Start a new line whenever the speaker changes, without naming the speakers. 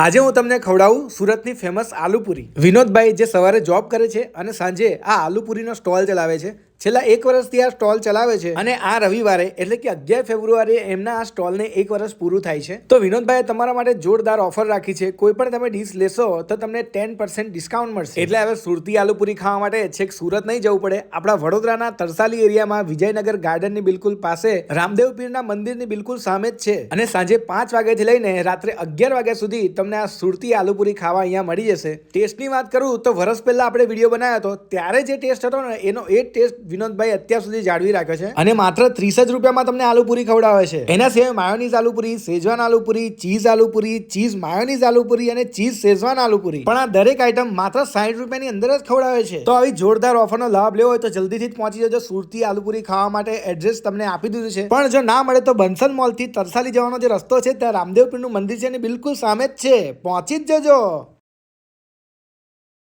આજે હું તમને ખવડાવું સુરતની ફેમસ આલુપુરી. વિનોદભાઈ જે સવારે જોબ કરે છે અને સાંજે આ આલુપુરીનો સ્ટોલ ચલાવે છે. છેલ્લા એક વર્ષથી આ સ્ટોલ ચલાવે છે. અને આ રવિવારે એટલે કે અગિયાર ફેબ્રુઆરીએ એમના આ સ્ટોલને એક વર્ષ પૂરું થાય છે. તો વિનોદભાઈએ તમારા માટે જોરદાર ઓફર રાખી છે. કોઈ પણ તમે ડીશ લેશો તો તમને ટેન પર્સન્ટ ડિસ્કાઉન્ટ મળશે. એટલે હવે સુરતી આલુપુરી ખાવા માટે છેક સુરત નહીં જવું પડે. આપણા વડોદરાના તરસાલી એરિયામાં વિજયનગર ગાર્ડનની બિલકુલ પાસે રામદેવ પીરના મંદિરની બિલકુલ સામે જ છે. અને સાંજે પાંચ વાગ્યાથી લઈને રાત્રે અગિયાર વાગ્યા સુધી તમને આ સુરતી આલુપુરી ખાવા અહીંયા મળી જશે. ટેસ્ટની વાત કરું તો વર્ષ પહેલા આપણે વીડિયો બનાવ્યો હતો. ત્યારે જે ટેસ્ટ હતો ને એનો એ ટેસ્ટ વિનોદભાઈ અત્યાર સુધી જાળવી રાખે છે. અને માત્ર ત્રીસ જ રૂપિયામાં તમને આલુપુરી ખવડાવે છે. એના સિવાય mayonnaise aloo puri schezwan aloo puri, cheese aloo puri, cheese mayonnaise aloo puri અને ચીઝ સેજવાન આલુપુરી. પણ આ દરેક આઈટમ માત્ર સાઠ રૂપિયાની અંદર જ ખવડાવે છે. તો આવી જોરદાર ઓફરનો લાભ લેવો હોય તો જલ્દીથી જ પહોંચી જજો સુરતી આલુપુરી ખાવા માટે. એડ્રેસ તમને આપી દીધું છે. પણ જો ના મળે તો બંસલ મોલથી તરસાલી જવાનો જે રસ્તો છે, ત્યાં રામદેવ પીરનું મંદિર છે એની બિલકુલ સામે જ છે. પહોંચી જ જજો.